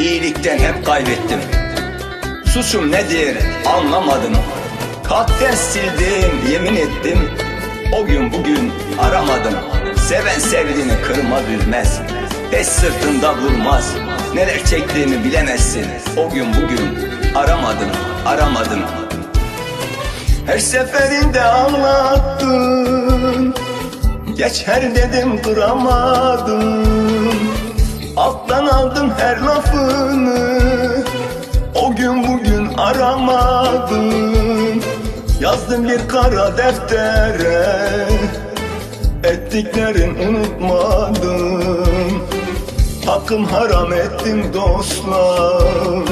İyilikten hep kaybettim. Suçum nedir anlamadım. Kalpten sildim yemin ettim. O gün bugün aramadım. Seven sevdiğini kırmaz üzmez Beş sırtında vurmaz. Neler çektiğimi bilemezsin. O gün bugün aramadım aramadım. Her seferinde anlattın. Geçer dedim kıramadım Alttan aldım her lafını. O gün bugün aramadım. Yazdım bir kara deftere. Ettiklerin unutmadım. Hakkım haram ettim dostlar.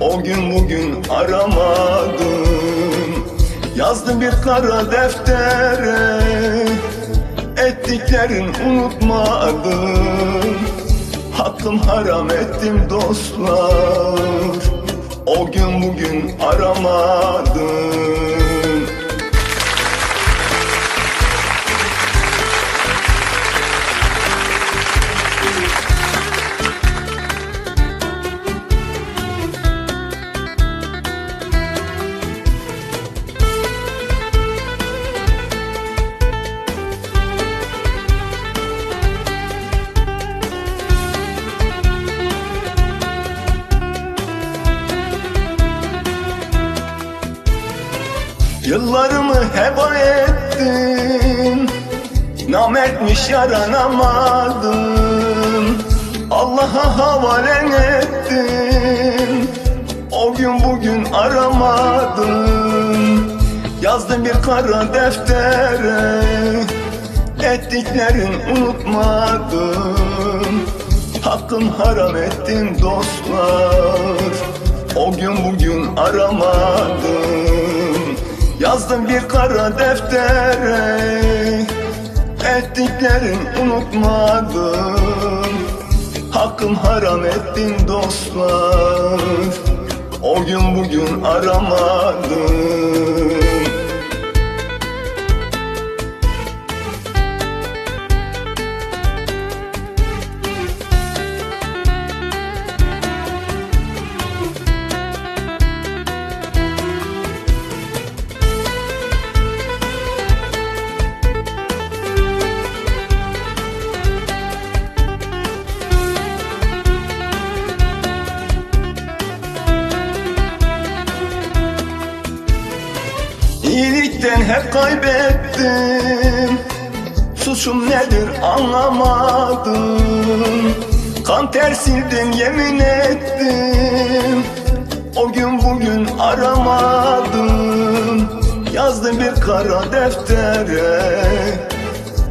O gün bugün aramadım. Yazdım bir kara deftere. Ettiklerin unutmadım Hakkım haram ettim dostlar. O gün bugün aramadım Yıllarımı heba ettim Namertmiş yaranamadım. Allah'a havalen ettim O gün bugün aramadım. Yazdım bir kara deftere. Ettiklerin unutmadım. Hakkım haram ettim dostlar. O gün bugün aramadım Yazdım bir kara deftere. Ettiklerin unutmadım. Hakkım haram ettim dostlar. O gün bugün aramadım İyilikten hep kaybettim. Suçum nedir anlamadım. Kan ter sildim yemin ettim. O gün bugün aramadım. Yazdım bir kara deftere.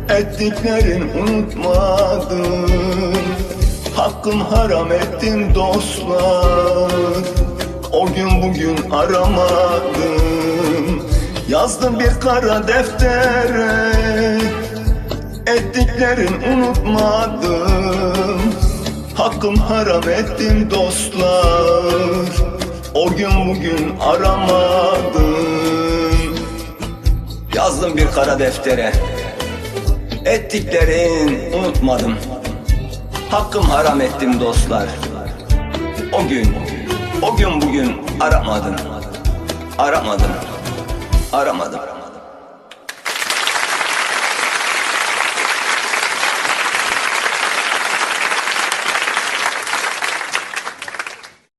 Ettiklerin unutmadım. Hakkım haram ettim dostlar. O gün bugün aramadım Yazdım bir kara deftere Ettiklerin unutmadım. Hakkım haram ettim dostlar O gün bugün aramadım. Yazdım bir kara deftere Ettiklerin unutmadım. Hakkım haram ettim dostlar O gün, o gün bugün aramadım. Aramadım, aramadım